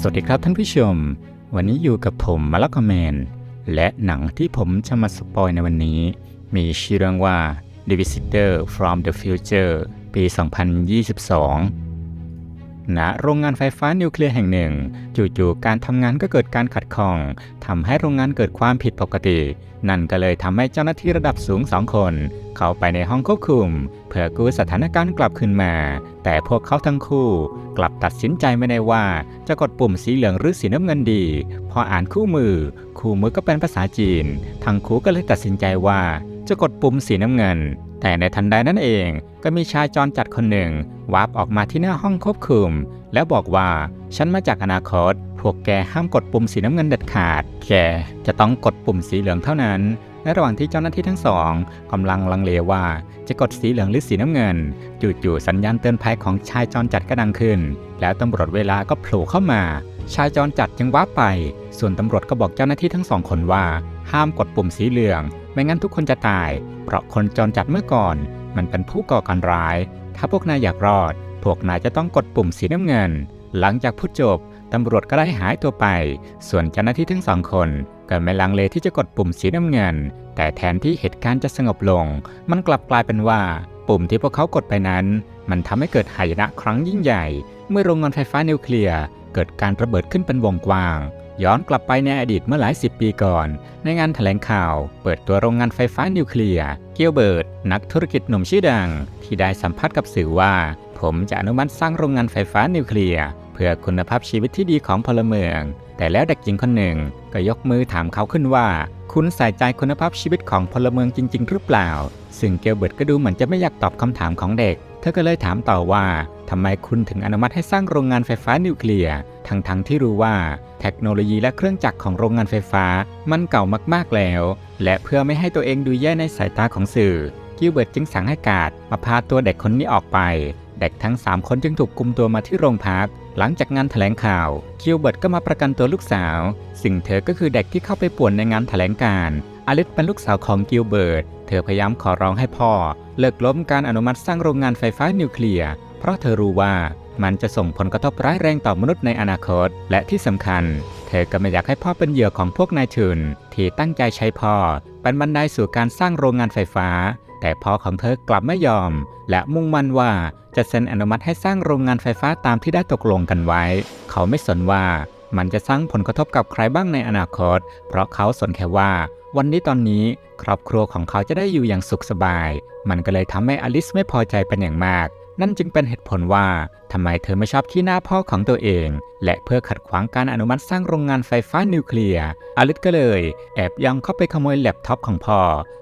สวัสดีครับท่านผู้ชม วันนี้อยู่กับผมมาลักแมน และหนังที่ผมจะมาสปอยในวันนี้ มีชื่อเรื่องว่า The Visitor from the Future ปี 2022 ณโรงงานไฟฟ้านิวเคลียร์แห่งหนึ่ง จู่ๆการทำงานก็เกิดการขัดข้อง ทำให้โรงงานเกิดความผิดปกติ นั่นก็เลยทำให้เจ้าหน้าที่ระดับสูงสองคน เข้าไปในห้องควบคุม เพื่อกู้สถานการณ์กลับคืนมา แต่พวกเขาทั้งคู่ กลับตัดสินใจไม่ได้ว่า จะกดปุ่มสีเหลืองหรือสีน้ำเงินดี พออ่านคู่มือ คู่มือก็เป็นภาษาจีน ทั้งคู่ก็เลยตัดสินใจว่าจะกดปุ่มสีน้ำเงิน แต่ในทันใดนั้นเองก็มีชายจรจัดคนหนึ่งวาร์ปออกมาที่หน้าห้องควบคุม แล้วบอกว่าฉันมาจากอนาคต พวกแกห้ามกดปุ่มสีน้ำเงินเด็ดขาด แกจะต้องกดปุ่มสีเหลืองเท่านั้นในระหว่างที่เจ้าหน้าที่ทั้งสองกำลังลังเลว่าจะกดสีเหลืองหรือสีน้ำเงิน จู่ๆสัญญาณเตือนภัยของชายจรจัดก็ดังขึ้น แล้วตำรวจเวลาก็โผล่เข้ามา ชายจรจัดจึงว้าร์ปไป ส่วนตำรวจก็บอกเจ้าหน้าที่ทั้งสองคนว่า ห้ามกดปุ่มสีเหลือง ไม่งั้นทุกคนจะตาย เพราะคนจรจัดเมื่อก่อน มันเป็นผู้ก่อการร้าย ถ้าพวกนายอยากรอด พวกนายจะต้องกดปุ่มสีน้ำเงิน หลังจากพูดจบตำรวจก็ได้หายตัวไป ส่วนเจ้าหน้าที่ทั้งสองคนก็ไม่ลังเลที่จะกดปุ่มสีน้ำเงิน แต่แทนที่เหตุการณ์จะสงบลง มันกลับกลายเป็นว่า ปุ่มที่พวกเขากดไปนั้น มันทำให้เกิดหายนะครั้งยิ่งใหญ่ เมื่อโรงงานไฟฟ้านิวเคลียร์เกิดการระเบิดขึ้นเป็นวงกว้าง ย้อนกลับไปในอดีตเมื่อหลายสิบปีก่อน ในงานแถลงข่าว เปิดตัวโรงงานไฟฟ้านิวเคลียร์ เกียวเบิร์ต นักธุรกิจหนุ่มชื่อดัง ที่ได้สัมภาษณ์กับสื่อว่า ผมจะอนุมัติสร้างโรงงานไฟฟ้านิวเคลียร์ เพื่อคุณภาพชีวิตที่ดีของพลเมือง แต่แล้วเด็กหญิงคนหนึ่ง ก็ยกมือถามเขาขึ้นว่า คุณใส่ใจคุณภาพชีวิตของพลเมืองจริง ๆ หรือเปล่า ซึ่งเกลเบิร์ตก็ดูเหมือนจะไม่อยากตอบคำถามของเด็ก เธอก็เลยถามต่อว่า ทำไมคุณถึงอนุมัติให้สร้างโรงงานไฟฟ้านิวเคลียร์ ทั้งๆทที่รู้ว่า เทคโนโลยีและเครื่องจักรของโรงงานไฟฟ้า มันเก่ามากๆแล้ว และเพื่อไม่ให้ตัวเองดูแย่ในสายตาของสื่อ กิลเบิร์ตจึงสั่งให้กาดมาพาตัวเด็กคนนี้ออกไป เด็กทั้ง 3 คนจึงถูกกุมตัวมาที่โรงพัก หลังจากงานแถลงข่าว กิลเบิร์ตก็มาประกันตัวลูกสาว สิ่งเธอก็คือเด็กที่เข้าไปป่วนในงานแถลงการ์อลิสเป็นลูกสาวของกิลเบิร์ต เธอพยายามขอร้องให้พ่อ เลิกล้มการอนุมัติสร้างโรงงานไฟฟ้านิวเคลียร์ เพราะเธอรู้ว่ามันจะส่งผลกระทบร้ายแรงต่อมนุษย์ในอนาคต และที่สำคัญ เธอก็ไม่อยากให้พ่อเป็นเหยื่อของพวกนายทุน ที่ตั้งใจใช้พ่อเป็นบันไดสู่การสร้างโรงงานไฟฟ้า แต่พ่อของเธอกลับไม่ยอม และมุ่งมั่นว่าจะเซ็นอนุมัติให้สร้างโรงงานไฟฟ้าตามที่ได้ตกลงกันไว้ เขาไม่สนว่ามันจะสร้างผลกระทบกับใครบ้างในอนาคต เพราะเขาสนแค่ว่า วันนี้ตอนนี้ครอบครัวของเขาจะได้อยู่อย่างสุขสบาย มันก็เลยทำให้อลิสไม่พอใจเป็นอย่างมาก นั่นจึงเป็นเหตุผลว่าทำไมเธอไม่ชอบขี้หน้าพ่อของตัวเอง และเพื่อขัดขวางการอนุมัติสร้างโรงงานไฟฟ้านิวเคลียร์อลิสก็เลย แอบย่องเข้าไปขโมยแล็ปท็อปของพ่อ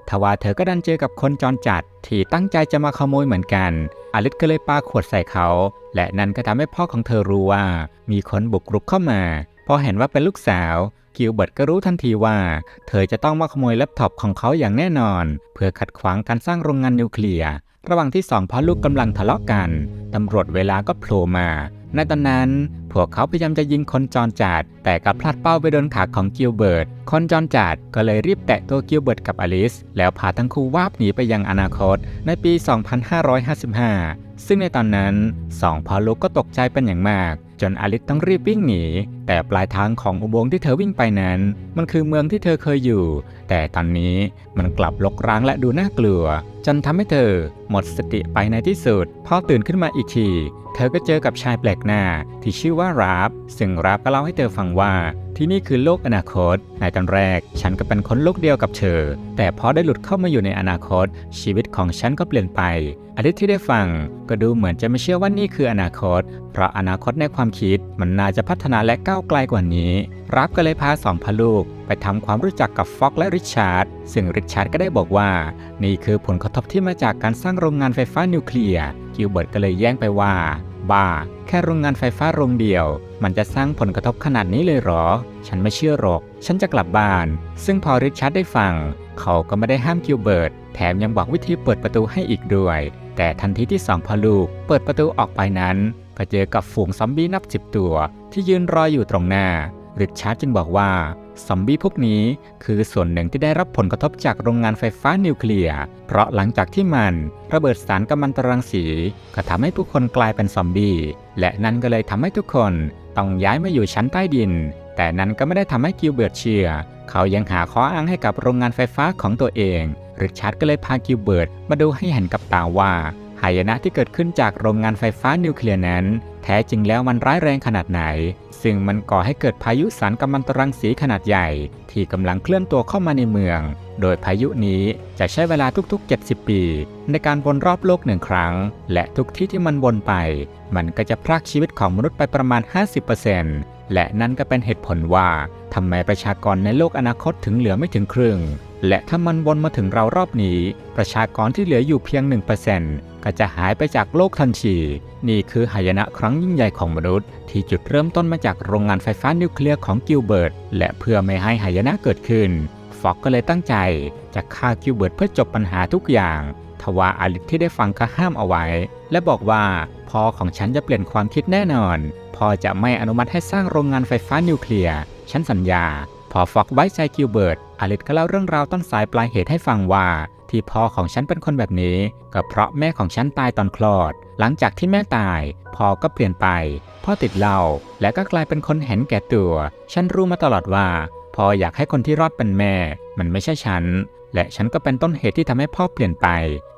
ทว่าเธอก็ดันเจอกับคนจรจัด ที่ตั้งใจจะมาขโมยเหมือนกันอลิสก็เลยปาขวดใส่เขา และนั่นก็ทำให้พ่อของเธอรู้ว่า มีคนบุกรุกเข้ามาพอเห็นว่าเป็นลูกสาวกิลเบิร์ตก็รู้ทันทีว่า เธอจะต้องมาขโมยแล็ปท็อปของเขาอย่างแน่นอน เพื่อขัดขวางการสร้างโรงงานนิวเคลียร์ ระหว่างที่สองพ่อลูกกำลังทะเลาะกัน ตำรวจเวลาก็โผล่มา ในตอนนั้น พวกเขาพยายามจะยิงคนจรจัด แต่กลับพลาดเป้าไปโดนขาของกิลเบิร์ต คนจรจัดก็เลยรีบแตะตัวกิลเบิร์ตกับอลิส แล้วพาทั้งคู่วาบหนีไปยังอนาคต ในปี 2555 ซึ่งในตอนนั้นสองพ่อลูกก็ตกใจเป็นอย่างมาก จนอลิสต้องรีบวิ่งหนี แต่ปลายทางของอุโมงค์ที่เธอวิ่งไปนั้น มันคือเมืองที่เธอเคยอยู่ แต่ตอนนี้มันกลับลกร้างและดูน่ากลัว จนทำให้เธอหมดสติไปในที่สุด พอตื่นขึ้นมาอีกที เธอก็เจอกับชายแปลกหน้าที่ชื่อว่าราฟซึ่งราฟก็เล่าให้เธอฟังว่า ที่นี่คือโลกอนาคต ในตอนแรก ฉันก็เป็นคนโลกเดียวกับเธอ แต่พอได้หลุดเข้ามาอยู่ในอนาคต ชีวิตของฉันก็เปลี่ยนไปอลิสที่ได้ฟังก็ดูเหมือนจะไม่เชื่อว่านี่คืออนาคต เพราะอนาคตในความคิดมันน่าจะพัฒนาและก้าวไกลกว่านี้ราฟก็เลยพาสองพลูก ไปทำความรู้จักกับฟ็อกและริชาร์ด ซึ่งริชาร์ดก็ได้บอกว่า นี่คือผลกระทบที่มาจากการสร้างโรงงานไฟฟ้านิวเคลียร์ กิลเบิร์ตก็เลยแย้งไปว่า บ้าแค่โรงงานไฟฟ้าโรงเดียว มันจะสร้างผลกระทบขนาดนี้เลยเหรอ ฉันไม่เชื่อหรอก ฉันจะกลับบ้าน ซึ่งพอริชาร์ดได้ฟัง เขาก็ไม่ได้ห้ามกิวเบิร์ต แถมยังบอกวิธีเปิดประตูให้อีกด้วย แต่ทันทีที่สองพอลูก เปิดประตูออกไปนั้น ก็เจอกับฝูงซอมบี้นับสิบตัว ที่ยืนรออยู่ตรงหน้า ริชาร์ดจึงบอกว่าซอมบี้พวกนี้คือส่วนหนึ่งที่ได้รับผลกระทบจากโรงงานไฟฟ้านิวเคลียร์ เพราะหลังจากที่มันระเบิดสารกัมมันตรังสี ก็ทำให้ผู้คนกลายเป็นซอมบี้ และนั่นก็เลยทำให้ทุกคนต้องย้ายมาอยู่ชั้นใต้ดิน แต่นั้นก็ไม่ได้ทำให้กิลเบิร์ตเชื่อ เขายังหาข้ออ้างให้กับโรงงานไฟฟ้าของตัวเอง ริชาร์ดก็เลยพากิลเบิร์ตมาดูให้เห็นกับตาว่าหายนะที่เกิดขึ้นจากโรงงานไฟฟ้านิวเคลียร์นั้น แท้จริงแล้วมันร้ายแรงขนาดไหน ซึ่งมันก่อให้เกิดพายุสารกัมมันตรังสีขนาดใหญ่ ที่กำลังเคลื่อนตัวเข้ามาในเมือง โดยพายุนี้จะใช้เวลาทุกๆ 70 ปี ในการวนรอบโลกหนึ่งครั้ง และทุกที่ที่มันวนไป มันก็จะพรากชีวิตของมนุษย์ไปประมาณ 50%และนั่นก็เป็นเหตุผลว่าทำไมประชากรในโลกอนาคตถึงเหลือไม่ถึงครึ่งและถ้ามันวนมาถึงเรารอบนี้ ประชากรที่เหลืออยู่เพียง 1% ก็จะหายไปจากโลกทันที นี่คือหายนะครั้งยิ่งใหญ่ของมนุษย์ ที่จุดเริ่มต้นมาจากโรงงานไฟฟ้านิวเคลียร์ของกิลเบิร์ต และเพื่อไม่ให้หายนะเกิดขึ้น ฟอกก็เลยตั้งใจ จะฆ่ากิลเบิร์ตเพื่อจบปัญหาทุกอย่าง ทว่าอาลิสที่ได้ฟังก็ห้ามเอาไว้ และบอกว่าพ่อของฉันจะเปลี่ยนความคิดแน่นอน พ่อจะไม่อนุมัติให้สร้างโรงงานไฟฟ้านิวเคลียร์ ฉันสัญญา พอฟอกไว้ใจกิลเบิร์ตอาลิสก็เล่าเรื่องราวต้นสายปลายเหตุให้ฟังว่า ที่พ่อของฉันเป็นคนแบบนี้ ก็เพราะแม่ของฉันตายตอนคลอด หลังจากที่แม่ตาย พ่อก็เปลี่ยนไป พ่อติดเหล้าและก็กลายเป็นคนเห็นแก่ตัว ฉันรู้มาตลอดว่าพ่ออยากให้คนที่รอดเป็นแม่ มันไม่ใช่ฉัน และฉันก็เป็นต้นเหตุที่ทำให้พ่อเปลี่ยนไป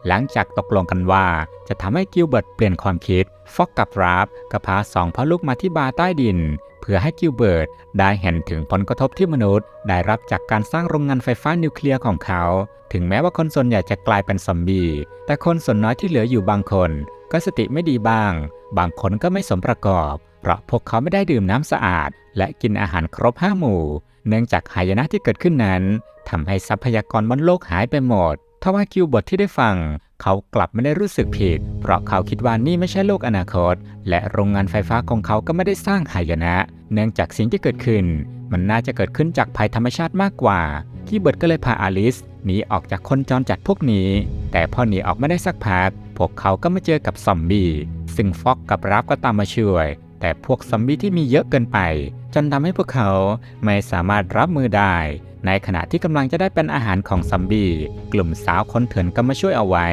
หลังจากตกลงกันว่า จะทำให้กิลเบิร์ตเปลี่ยนความคิด ฟอกกับราฟก็พาสองพ่อลูกมาที่บาร์ใต้ดิน เพื่อให้กิลเบิร์ตได้เห็นถึงผลกระทบที่มนุษย์ ได้รับจากการสร้างโรงงานไฟฟ้านิวเคลียร์ของเขา ถึงแม้ว่าคนส่วนใหญ่จะกลายเป็นซอมบี้แต่คนส่วนน้อยที่เหลืออยู่บางคน ก็สติไม่ดีบ้าง บางคนก็ไม่สมประกอบ เพราะพวกเขาไม่ได้ดื่มน้ำสะอาด และกินอาหารครบห้าหมู่ เนื่องจากหายนะที่เกิดขึ้นนั้น ทำให้ทรัพยากรบนโลกหายไปหมดทว่าคิวบทที่ได้ฟัง เขากลับไม่ได้รู้สึกผิด เพราะเขาคิดว่านี่ไม่ใช่โลกอนาคต และโรงงานไฟฟ้าของเขาก็ไม่ได้สร้างหายนะ เนื่องจากสิ่งที่เกิดขึ้น มันน่าจะเกิดขึ้นจากภัยธรรมชาติมากกว่าคิวบิร์ตก็เลยพาอลิสหนีออกจากคนจรจัดพวกนี้ แต่พอหนีออกไม่ได้สักพักพวกเขาก็มาเจอกับซอมบี้ซึ่งฟอกกับรับก็ตามมาช่วย แต่พวกซอมบี้ที่มีเยอะเกินไป จนทำให้พวกเขาไม่สามารถรับมือได้ ในขณะที่กำลังจะได้เป็นอาหารของซอมบี้กลุ่มสาวคนเถื่อนก็มาช่วยเอาไว้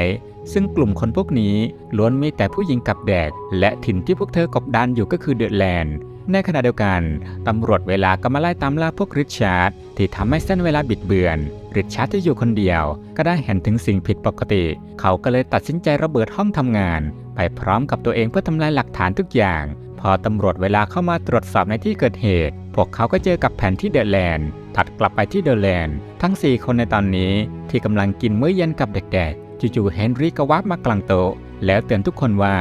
ซึ่งกลุ่มคนพวกนี้ล้วนมีแต่ผู้หญิงกับเด็ก และถิ่นที่พวกเธอกบดานอยู่ก็คือเดอะแลนด์ในขณะเดียวกัน ตำรวจเวลาก็มาไล่ตามล่าพวกริชาร์ดที่ทำให้เส้นเวลาบิดเบือน ริชาร์ดที่อยู่คนเดียว ก็ได้เห็นถึงสิ่งผิดปกติ เขาก็เลยตัดสินใจระเบิดห้องทำงาน ไปพร้อมกับตัวเองเพื่อทำลายหลักฐานทุกอย่าง พอตำรวจเวลาเข้ามาตรวจสอบในที่เกิดเหตุ พวกเขาก็เจอกับแผนที่เดอะแลนด์ถัดกลับไปที่เดอะแลนด์ทั้ง 4 คนในตอนนี้ที่กำลังกินมื้อเย็นกับเด็กๆ จู่ๆเฮนรี่ก็วับมากลางโต๊ะ แล้วเตือนทุกคนว่า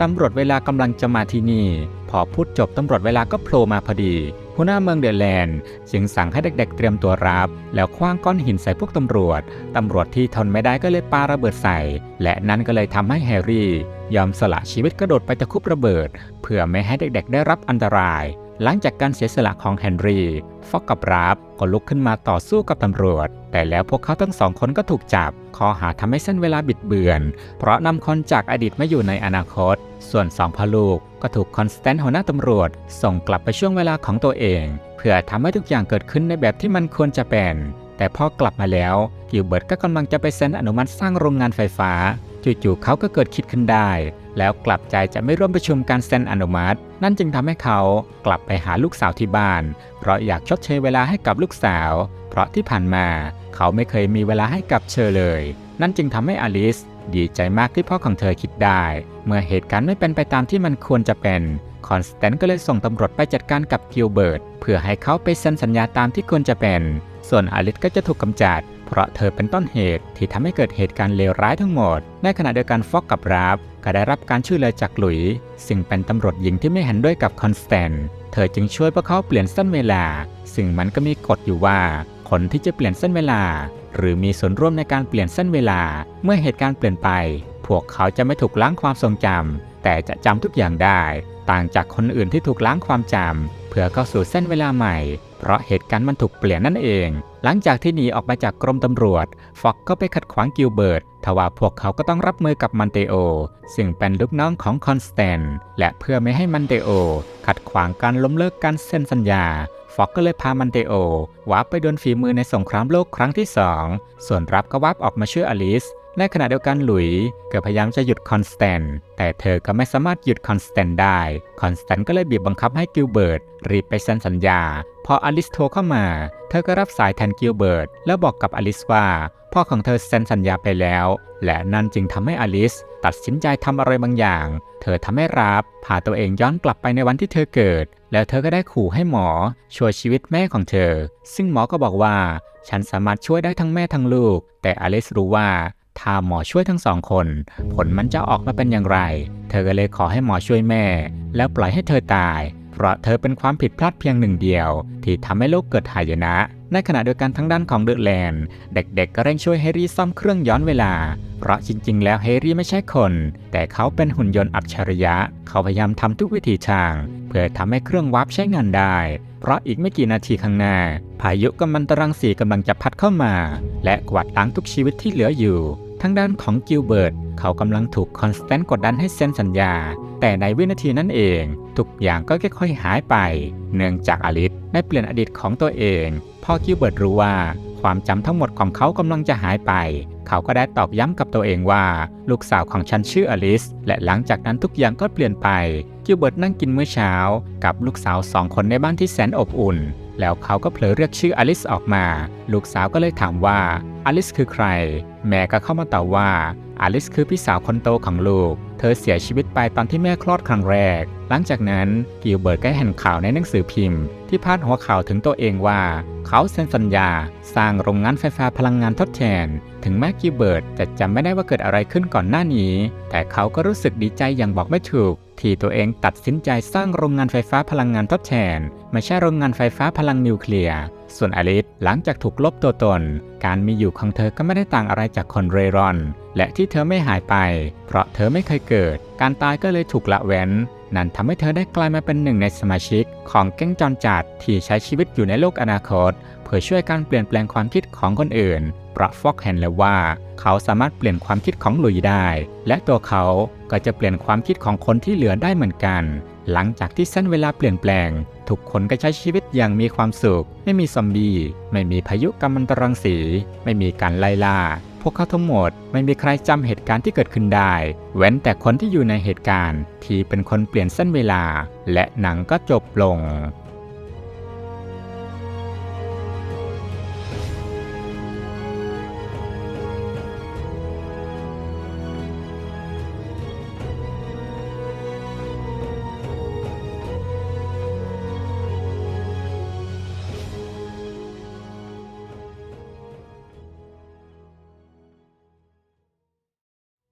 ตำรวจเวลากำลังจะมาที่นี่ พอพูดจบตำรวจเวลาก็โผล่มาพอดี หัวหน้าเมืองเดลแลนด์จึงสั่งให้เด็กๆ เตรียมตัวรับ แล้วคว้างก้อนหินใส่พวกตำรวจ ตำรวจที่ทนไม่ได้ก็เลยปาระเบิดใส่ และนั่นก็เลยทำให้แฮร์รี่ ยอมสละชีวิตกระโดดไปตะคุบระเบิด เพื่อไม่ให้เด็กๆ ได้รับอันตราย หลังจากการเสียสละของแฮนรี่ ฟอกกับราฟก็ลุกขึ้นมาต่อสู้กับตำรวจ แต่แล้วพวกเขาทั้งสองคนก็ถูกจับ ข้อหาทำให้เส้นเวลาบิดเบือน เพราะนำคนจากอดีตมาอยู่ในอนาคต ส่วนสองพ่อลูกก็ถูกคอนสแตนต์หัวหน้าตำรวจ ส่งกลับไปช่วงเวลาของตัวเอง เพื่อทำให้ทุกอย่างเกิดขึ้นในแบบที่มันควรจะเป็นแต่พอกลับมาแล้วกิลเบิร์ตก็กำลังจะไปเซ็นอนุมัติสร้างโรงงานไฟฟ้า จู่ๆเขาก็เกิดคิดขึ้นได้ แล้วกลับใจจะไม่ร่วมประชุมการเซ็นอนุมัติ นั่นจึงทำให้เขากลับไปหาลูกสาวที่บ้าน เพราะอยากชดเชยเวลาให้กับลูกสาว เพราะที่ผ่านมาเขาไม่เคยมีเวลาให้กับเชอเลย นั่นจึงทำให้อลิสดีใจมากที่พ่อของเธอคิดได้ เมื่อเหตุการณ์ไม่เป็นไปตามที่มันควรจะเป็น คอนสแตนต์ก็เลยส่งตำรวจไปจัดการกับกิลเบิร์ตเพื่อให้เขาไปเซ็นสัญญาตามที่ควรจะเป็น ส่วนอลิสก็จะถูกกำจัด เพราะเธอเป็นต้นเหตุที่ทำให้เกิดเหตุการณ์เลวร้ายทั้งหมด ในขณะเดียวกันฟอกกับราฟ ก็ได้รับการช่วยเหลือจากหลุย ซึ่งเป็นตำรวจหญิงที่ไม่เห็นด้วยกับคอนสแตนเธอจึงช่วยพวกเขาเปลี่ยนเส้นเวลา ซึ่งมันก็มีกฎอยู่ว่า คนที่จะเปลี่ยนเส้นเวลา หรือมีส่วนร่วมในการเปลี่ยนเส้นเวลา เมื่อเหตุการณ์เปลี่ยนไป พวกเขาจะไม่ถูกล้างความทรงจำแต่จะจำทุกอย่างได้ ต่างจากคนอื่นที่ถูกล้างความจำเพื่อเข้าสู่เส้นเวลาใหม่ เพราะเหตุการณ์มันถูกเปลี่ยนนั่นเอง หลังจากที่หนีออกมาจากกรมตำรวจ ฟอกก็ไปขัดขวางกิลเบิร์ตทว่าพวกเขาก็ต้องรับมือกับมันเตโอ ซึ่งเป็นลูกน้องของคอนสแตน และเพื่อไม่ให้มันเตโอ ขัดขวางการล้มเลิกการเซ็นสัญญาฟ็อกก็เลยพามันเตโอวาร์ปไปโดนฝีมือในสงครามโลกครั้งที่ 2 ส่วนรับก็วาร์ปออกมาช่วยอลิส ในขณะเดียวกันหลุยก็พยายามจะหยุดคอนสแตนต์แต่เธอก็ไม่สามารถหยุดคอนสแตนต์ได้ คอนสแตนต์ก็เลยบีบบังคับให้กิลเบิร์ตรีบไปเซ็นสัญญา พออลิสโทรเข้ามา เธอก็รับสายแทนกิลเบิร์ตแล้วบอกกับอลิสว่า พ่อของเธอเซ็นสัญญาไปแล้ว และนั่นจึงทำให้อลิสตัดสินใจทำอะไรบางอย่าง เธอทำให้รับพาตัวเองย้อนกลับไปในวันที่เธอเกิด แล้วเธอก็ได้ขู่ให้หมอช่วยชีวิตแม่ของเธอ ซึ่งหมอก็บอกว่า ฉันสามารถช่วยได้ทั้งแม่ทั้งลูก แต่อลิสรู้ว่า ถ้าหมอช่วยทั้งสองคน ผลมันจะออกมาเป็นอย่างไร เธอก็เลยขอให้หมอช่วยแม่ แล้วปล่อยให้เธอตาย เพราะเธอเป็นความผิดพลาดเพียงหนึ่งเดียว ที่ทำให้โลกเกิดหายนะ ในขณะเดียวกันทั้งด้านของเดอะแลนด์เด็กๆ ก็เร่งช่วยแฮร์รี่ซ่อมเครื่องย้อนเวลา เพราะจริง ๆ แล้วแฮร์รี่ไม่ใช่คน แต่เขาเป็นหุ่นยนต์อัจฉริยะ เขาพยายามทำทุกวิถีทาง เพื่อทำให้เครื่องวาร์ปใช้งานได้เพราะอีกไม่กี่นาทีข้างหน้า พายุกัมมันตรังสีกำลังจะพัดเข้ามา และกวาดล้างทุกชีวิตที่เหลืออยู่ ทางด้านของกิลเบิร์ตเขากำลังถูกคอนสแตนต์กดดันให้เซ็นสัญญา แต่ในวินาทีนั้นเอง ทุกอย่างก็ค่อยๆหายไป เนื่องจากอลิสได้เปลี่ยนอดีตของตัวเองพอกิลเบิร์ตรู้ว่าความจำทั้งหมดของเขากำลังจะหายไป เขาก็ได้ตอบย้ำกับตัวเองว่า ลูกสาวของฉันชื่ออลิส และหลังจากนั้นทุกอย่างก็เปลี่ยนไป กิลเบิร์ตนั่งกินมื้อเช้า กับลูกสาวสองคนในบ้านที่แสนอบอุ่น แล้วเขาก็เผลอเรียกชื่ออลิสออกมา ลูกสาวก็เลยถามว่า อลิสคือใคร แม่ก็เข้ามาตอบว่า อลิสคือพี่สาวคนโตของลูก เธอเสียชีวิตไปตอนที่แม่คลอดครั้งแรก หลังจากนั้นกิลเบิร์ตก็เห็นข่าวในหนังสือพิมพ์ ที่พาดหัวข่าวถึงตัวเองว่า เขาเซ็นสัญญา สร้างโรงงานไฟฟ้าพลังงานทดแทน ถึงแม้กิลเบิร์ตจะจำไม่ได้ว่าเกิดอะไรขึ้นก่อนหน้านี้ แต่เขาก็รู้สึกดีใจอย่างบอกไม่ถูก ที่ตัวเองตัดสินใจสร้างโรงงานไฟฟ้าพลังงานทดแทน ไม่ใช่โรงงานไฟฟ้าพลังนิวเคลียร์ส่วนอลิสหลังจากถูกลบตัวตน การมีอยู่ของเธอก็ไม่ได้ต่างอะไรจากคนเร่ร่อนและที่เธอไม่หายไป เพราะเธอไม่เคยเกิด การตายก็เลยถูกละเว้น นั่นทำให้เธอได้กลายมาเป็นหนึ่งในสมาชิก ของแก๊งจรจัดที่ใช้ชีวิตอยู่ในโลกอนาคต เพื่อช่วยการเปลี่ยนแปลงความคิดของคนอื่น เพราะฟอกเห็นแล้วว่า เขาสามารถเปลี่ยนความคิดของหลุยได้ และตัวเขาก็จะเปลี่ยนความคิดของคนที่เหลือได้เหมือนกัน หลังจากที่เส้นเวลาเปลี่ยนแปลง ทุกคนก็ใช้ชีวิตอย่างมีความสุข ไม่มีซอมบี้ ไม่มีพายุกัมมันตรังสี ไม่มีการไล่ล่า พวกเขาทั้งหมดไม่มีใครจำเหตุการณ์ที่เกิดขึ้นได้ เว้นแต่คนที่อยู่ในเหตุการณ์ที่เป็นคนเปลี่ยนเส้นเวลา และหนังก็จบลง